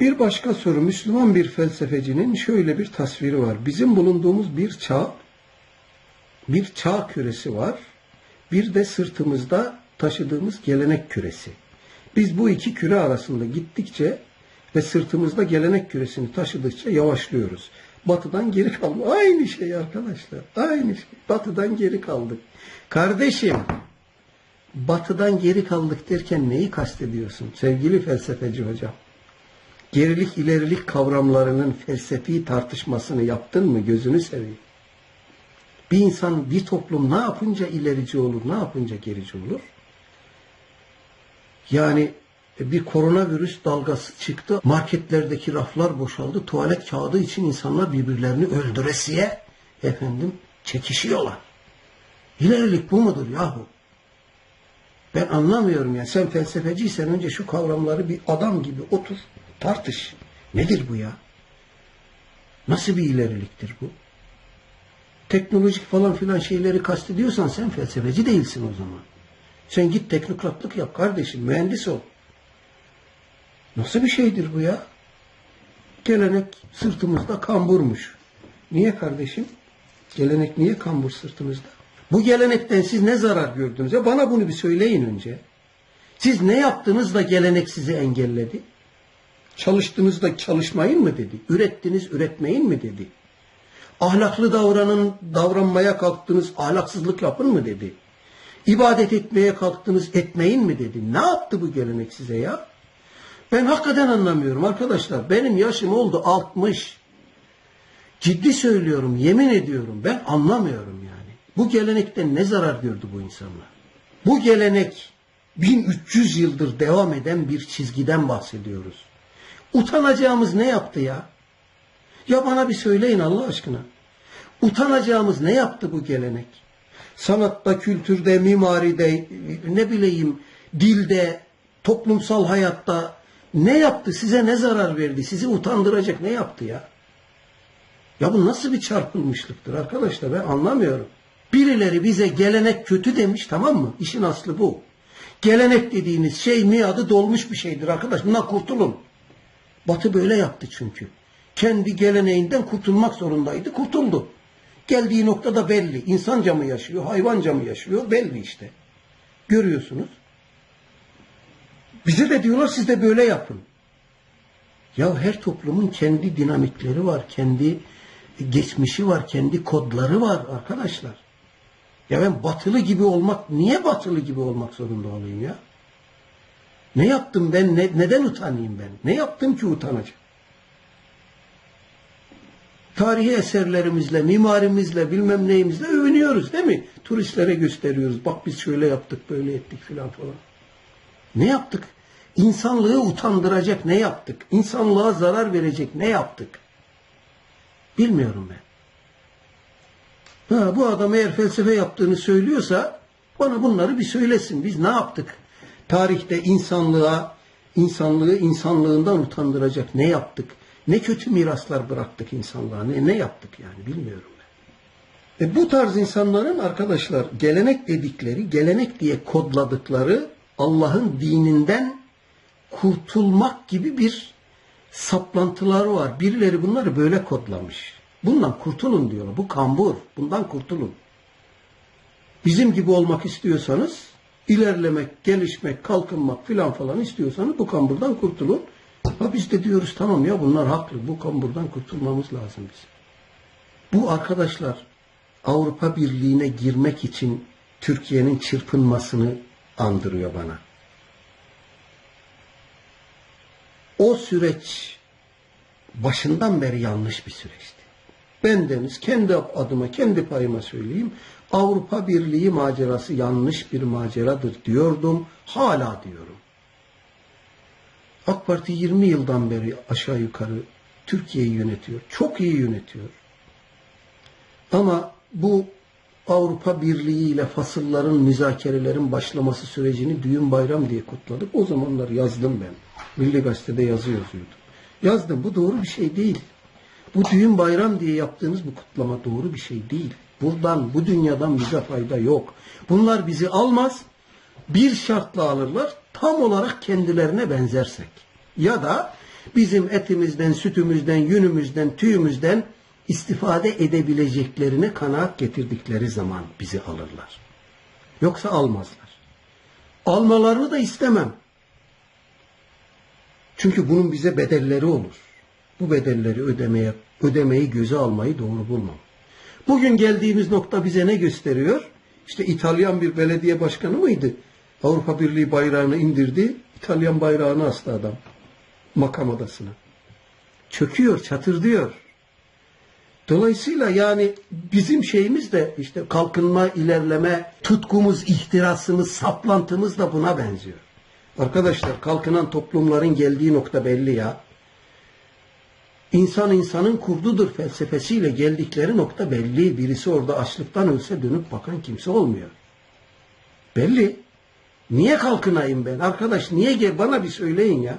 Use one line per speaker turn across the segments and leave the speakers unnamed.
Bir başka soru, Müslüman bir felsefecinin şöyle bir tasviri var. Bizim bulunduğumuz bir çağ, bir çağ küresi var. Bir de sırtımızda taşıdığımız gelenek küresi. Biz bu iki küre arasında gittikçe ve sırtımızda gelenek küresini taşıdıkça yavaşlıyoruz. Batıdan geri kaldık. Aynı şey arkadaşlar. Aynı şey. Batıdan geri kaldık. Kardeşim, batıdan geri kaldık derken neyi kastediyorsun sevgili felsefeci hocam? Gerilik ilerilik kavramlarının felsefi tartışmasını yaptın mı gözünü seveyim. Bir insan, bir toplum ne yapınca ilerici olur, ne yapınca gerici olur? Yani bir koronavirüs dalgası çıktı. Marketlerdeki raflar boşaldı. Tuvalet kağıdı için insanlar birbirlerini öldüresiye efendim çekişiyorlar. İlerilik bu mudur yahu? Ben anlamıyorum ya. Sen felsefeciysen önce şu kavramları bir adam gibi otur, tartış. Nedir bu ya? Nasıl bir ileriliktir bu? Teknolojik falan filan şeyleri kastediyorsan sen felsefeci değilsin o zaman. Sen git teknokratlık yap kardeşim, mühendis ol. Nasıl bir şeydir bu ya? Gelenek sırtımızda kamburmuş. Niye kardeşim? Gelenek niye kambur sırtımızda? Bu gelenekten siz ne zarar gördünüz? Ya bana bunu bir söyleyin önce. Siz ne yaptınız da gelenek sizi engelledi? Çalıştığınızda çalışmayın mı dedi? Ürettiniz üretmeyin mi dedi? Ahlaklı davranın, davranmaya kalktınız, ahlaksızlık yapın mı dedi? İbadet etmeye kalktınız, etmeyin mi dedi? Ne yaptı bu gelenek size ya? Ben hakikaten anlamıyorum arkadaşlar. Benim yaşım oldu 60. Ciddi söylüyorum, yemin ediyorum. Ben anlamıyorum yani. Bu gelenekten ne zarar gördü bu insanlar? Bu gelenek 1300 yıldır devam eden bir çizgiden bahsediyoruz. Utanacağımız ne yaptı ya? Ya bana bir söyleyin Allah aşkına. Utanacağımız ne yaptı bu gelenek? Sanatta, kültürde, mimaride, ne bileyim, dilde, toplumsal hayatta ne yaptı? Size ne zarar verdi? Sizi utandıracak ne yaptı ya? Ya bu nasıl bir çarpılmışlıktır arkadaşlar ben anlamıyorum. Birileri bize gelenek kötü demiş tamam mı? İşin aslı bu. Gelenek dediğiniz şey miadı dolmuş bir şeydir arkadaş. Bundan kurtulun. Batı böyle yaptı çünkü. Kendi geleneğinden kurtulmak zorundaydı. Kurtuldu. Geldiği noktada belli. İnsanca mı yaşıyor, hayvanca mı yaşıyor belli işte. Görüyorsunuz. Bize de diyorlar siz de böyle yapın. Ya her toplumun kendi dinamikleri var, kendi geçmişi var, kendi kodları var arkadaşlar. Ya ben batılı gibi olmak, niye batılı gibi olmak zorunda olayım ya? Ne yaptım ben, ne, neden utanayım ben? Ne yaptım ki utanacağım? Tarihi eserlerimizle, mimarimizle, bilmem neyimizle övünüyoruz değil mi? Turistlere gösteriyoruz. Bak biz şöyle yaptık, böyle ettik filan falan. Ne yaptık? İnsanlığı utandıracak ne yaptık? İnsanlığa zarar verecek ne yaptık? Bilmiyorum ben. Ha, bu adam eğer felsefe yaptığını söylüyorsa bana bunları bir söylesin. Biz ne yaptık? Tarihte insanlığa, insanlığı insanlığından utandıracak ne yaptık? Ne kötü miraslar bıraktık insanlığa? Ne, ne yaptık yani bilmiyorum ben. E bu tarz insanların arkadaşlar gelenek dedikleri, gelenek diye kodladıkları Allah'ın dininden kurtulmak gibi bir saplantıları var. Birileri bunları böyle kodlamış. Bundan kurtulun diyorlar. Bu kambur. Bundan kurtulun. Bizim gibi olmak istiyorsanız, ilerlemek, gelişmek, kalkınmak filan falan istiyorsanız bu kamburdan kurtulun. Ha biz de diyoruz tamam ya bunlar haklı. Bu kamburdan kurtulmamız lazım biz. Bu arkadaşlar Avrupa Birliği'ne girmek için Türkiye'nin çırpınmasını andırıyor bana. O süreç başından beri yanlış bir süreçti. Ben deniz kendi adıma, kendi payıma söyleyeyim. Avrupa Birliği macerası yanlış bir maceradır diyordum. Hala diyorum. AK Parti 20 yıldan beri aşağı yukarı Türkiye'yi yönetiyor. Çok iyi yönetiyor. Ama bu Avrupa Birliği ile fasılların, müzakerelerin başlaması sürecini düğün bayram diye kutladık. O zamanlar yazdım ben. Milli Gazete'de yazı yazıyordum. Yazdım. Bu doğru bir şey değil. Bu düğün bayram diye yaptığınız bu kutlama doğru bir şey değil. Buradan, bu dünyadan bize fayda yok. Bunlar bizi almaz. Bir şartla alırlar. Tam olarak kendilerine benzersek. Ya da bizim etimizden, sütümüzden, yünümüzden, tüyümüzden istifade edebileceklerine kanaat getirdikleri zaman bizi alırlar. Yoksa almazlar. Almalarını da istemem. Çünkü bunun bize bedelleri olur. Bu bedelleri ödemeye, ödemeyi göze almayı doğru bulmam. Bugün geldiğimiz nokta bize ne gösteriyor? İşte İtalyan bir belediye başkanı mıydı? Avrupa Birliği bayrağını indirdi. İtalyan bayrağını astı adam. Makam odasına. Çöküyor, çatırdıyor. Dolayısıyla yani bizim şeyimiz de işte kalkınma, ilerleme, tutkumuz, ihtirasımız, saplantımız da buna benziyor. Arkadaşlar kalkınan toplumların geldiği nokta belli ya. İnsan insanın kurdudur felsefesiyle geldikleri nokta belli. Birisi orada açlıktan ölse dönüp bakan kimse olmuyor. Belli. Niye kalkınayım ben? Arkadaş niye gel? Bana bir söyleyin ya.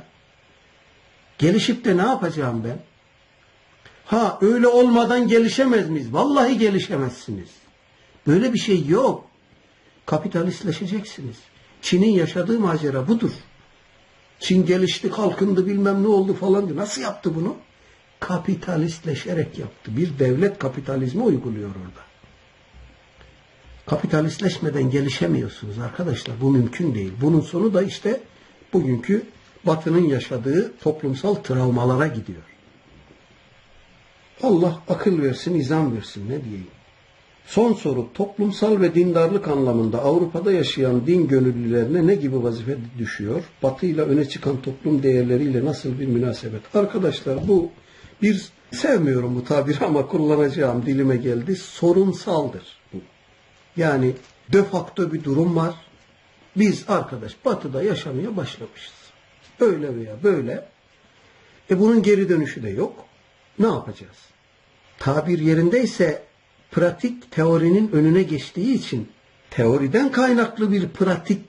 Gelişip de ne yapacağım ben? Ha öyle olmadan gelişemez miyiz? Vallahi gelişemezsiniz. Böyle bir şey yok. Kapitalistleşeceksiniz. Çin'in yaşadığı macera budur. Çin gelişti, kalkındı, bilmem ne oldu falan diyor. Nasıl yaptı bunu? Kapitalistleşerek yaptı. Bir devlet kapitalizmi uyguluyor orada. Kapitalistleşmeden gelişemiyorsunuz arkadaşlar. Bu mümkün değil. Bunun sonu da işte bugünkü Batı'nın yaşadığı toplumsal travmalara gidiyor. Allah akıl versin, izan versin ne diyeyim. Son soru toplumsal ve dindarlık anlamında Avrupa'da yaşayan din gönüllülerine ne gibi vazife düşüyor? Batı ile öne çıkan toplum değerleriyle nasıl bir münasebet? Arkadaşlar bu bir sevmiyorum bu tabiri ama kullanacağım dilime geldi. Sorunsaldır bu. Yani de facto bir durum var. Biz arkadaş batıda yaşamaya başlamışız. Öyle veya böyle. E bunun geri dönüşü de yok. Ne yapacağız? Tabir yerindeyse pratik teorinin önüne geçtiği için teoriden kaynaklı bir pratik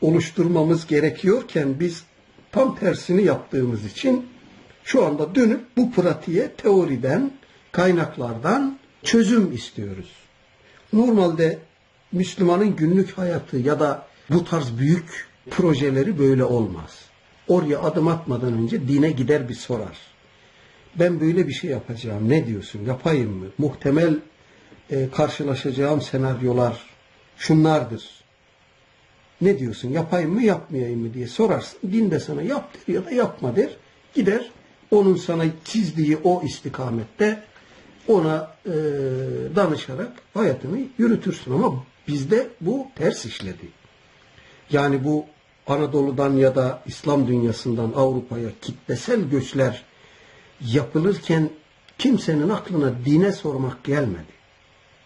oluşturmamız gerekiyorken biz tam tersini yaptığımız için şu anda dönüp bu pratiğe teoriden, kaynaklardan çözüm istiyoruz. Normalde Müslümanın günlük hayatı ya da bu tarz büyük projeleri böyle olmaz. Oraya adım atmadan önce dine gider bir sorar. Ben böyle bir şey yapacağım. Ne diyorsun? Yapayım mı? Muhtemel e, karşılaşacağım senaryolar şunlardır. Ne diyorsun? Yapayım mı, yapmayayım mı diye sorarsın. Din de sana yap der ya da yapma der. Gider onun sana çizdiği o istikamette ona e, danışarak hayatını yürütürsün. Ama bizde bu ters işledi. Yani bu Anadolu'dan ya da İslam dünyasından Avrupa'ya kitlesel göçler yapılırken kimsenin aklına dine sormak gelmedi.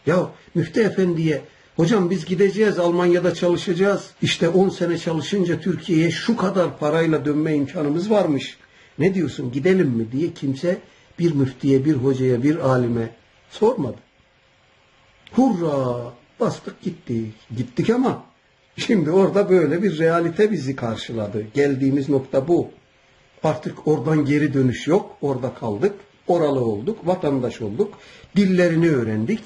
Ya Müftü Efendi'ye hocam biz gideceğiz Almanya'da çalışacağız. İşte 10 sene çalışınca Türkiye'ye şu kadar parayla dönme imkanımız varmış. Ne diyorsun gidelim mi diye kimse bir müftiye, bir hocaya, bir alime sormadı. Hurra bastık gittik. Gittik ama şimdi orada böyle bir realite bizi karşıladı. Geldiğimiz nokta bu. Artık oradan geri dönüş yok. Orada kaldık. Oralı olduk. Vatandaş olduk. Dillerini öğrendik.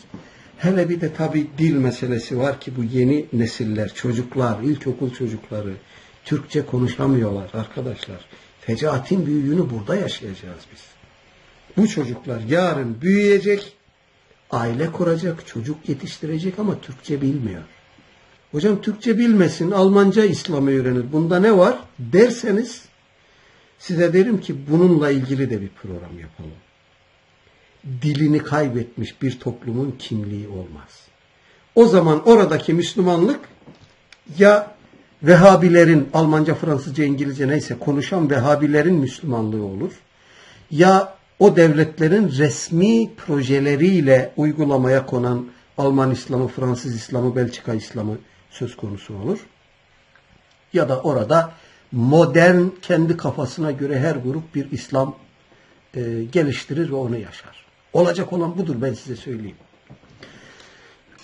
Hele bir de tabi dil meselesi var ki bu yeni nesiller, çocuklar, ilkokul çocukları Türkçe konuşamıyorlar arkadaşlar. Fecaatin büyüğünü burada yaşayacağız biz. Bu çocuklar yarın büyüyecek, aile kuracak, çocuk yetiştirecek ama Türkçe bilmiyor. Hocam Türkçe bilmesin, Almanca İslam'ı öğrenir. Bunda ne var derseniz size derim ki bununla ilgili de bir program yapalım. Dilini kaybetmiş bir toplumun kimliği olmaz. O zaman oradaki Müslümanlık ya Vehhabilerin Almanca, Fransızca, İngilizce neyse konuşan Vehhabilerin Müslümanlığı olur. Ya o devletlerin resmi projeleriyle uygulamaya konan Alman İslamı, Fransız İslamı, Belçika İslamı söz konusu olur. Ya da orada modern kendi kafasına göre her grup bir İslam e, geliştirir ve onu yaşar. Olacak olan budur ben size söyleyeyim.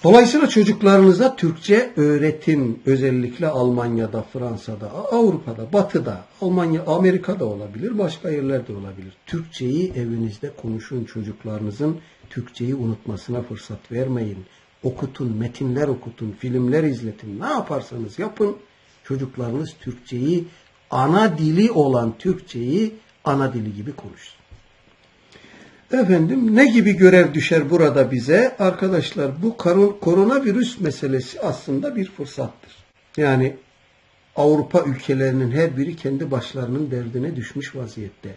Dolayısıyla çocuklarınıza Türkçe öğretin. Özellikle Almanya'da, Fransa'da, Avrupa'da, Batı'da, Almanya, Amerika'da olabilir, başka yerlerde olabilir. Türkçeyi evinizde konuşun çocuklarınızın Türkçeyi unutmasına fırsat vermeyin. Okutun, metinler okutun, filmler izletin. Ne yaparsanız yapın. Çocuklarınız Türkçeyi, ana dili olan Türkçeyi ana dili gibi konuşsun. Efendim ne gibi görev düşer burada bize? Arkadaşlar bu koronavirüs meselesi aslında bir fırsattır. Yani Avrupa ülkelerinin her biri kendi başlarının derdine düşmüş vaziyette.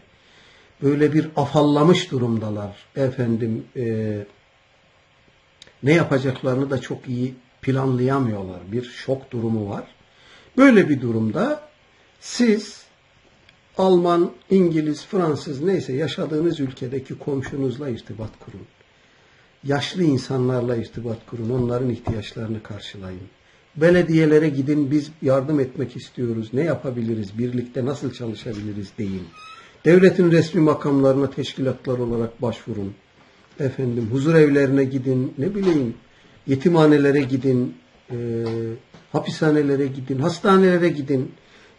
Böyle bir afallamış durumdalar. Efendim e, ne yapacaklarını da çok iyi planlayamıyorlar. Bir şok durumu var. Böyle bir durumda siz Alman, İngiliz, Fransız neyse yaşadığınız ülkedeki komşunuzla irtibat kurun. Yaşlı insanlarla irtibat kurun. Onların ihtiyaçlarını karşılayın. Belediyelere gidin biz yardım etmek istiyoruz. Ne yapabiliriz? Birlikte nasıl çalışabiliriz deyin. Devletin resmi makamlarına teşkilatlar olarak başvurun. Efendim huzur evlerine gidin. Ne bileyim yetimhanelere gidin. e, hapishanelere gidin. Hastanelere gidin.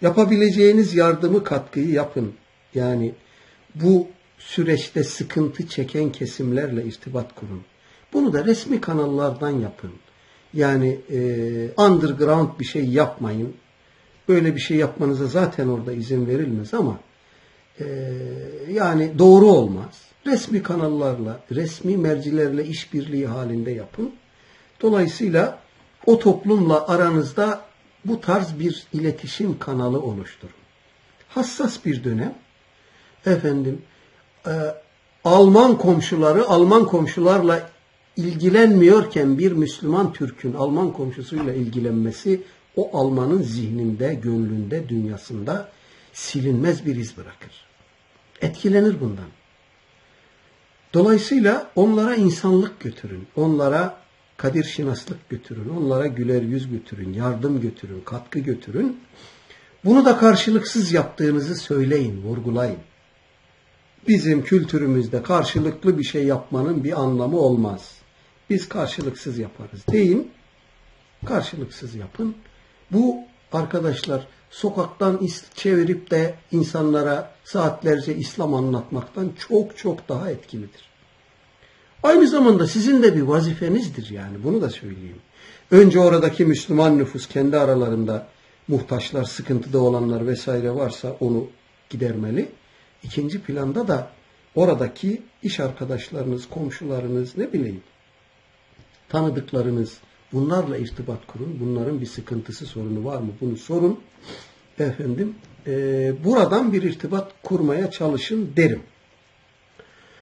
Yapabileceğiniz yardımı katkıyı yapın. Yani bu süreçte sıkıntı çeken kesimlerle irtibat kurun. Bunu da resmi kanallardan yapın. Yani e, underground bir şey yapmayın. Böyle bir şey yapmanıza zaten orada izin verilmez ama e, yani doğru olmaz. Resmi kanallarla, resmi mercilerle işbirliği halinde yapın. Dolayısıyla o toplumla aranızda bu tarz bir iletişim kanalı oluşturun. Hassas bir dönem. Efendim, e, Alman komşuları Alman komşularla ilgilenmiyorken bir Müslüman Türk'ün Alman komşusuyla ilgilenmesi o Almanın zihninde, gönlünde, dünyasında silinmez bir iz bırakır. Etkilenir bundan. Dolayısıyla onlara insanlık götürün. Onlara kadir şinaslık götürün. Onlara güler yüz götürün. Yardım götürün. Katkı götürün. Bunu da karşılıksız yaptığınızı söyleyin, vurgulayın. Bizim kültürümüzde karşılıklı bir şey yapmanın bir anlamı olmaz. Biz karşılıksız yaparız deyin. Karşılıksız yapın. Bu arkadaşlar sokaktan çevirip de insanlara saatlerce İslam anlatmaktan çok çok daha etkilidir. Aynı zamanda sizin de bir vazifenizdir yani bunu da söyleyeyim. Önce oradaki Müslüman nüfus kendi aralarında muhtaçlar, sıkıntıda olanlar vesaire varsa onu gidermeli. İkinci planda da oradaki iş arkadaşlarınız, komşularınız ne bileyim tanıdıklarınız bunlarla irtibat kurun. Bunların bir sıkıntısı, sorunu var mı? Bunu sorun. Efendim, e, buradan bir irtibat kurmaya çalışın derim.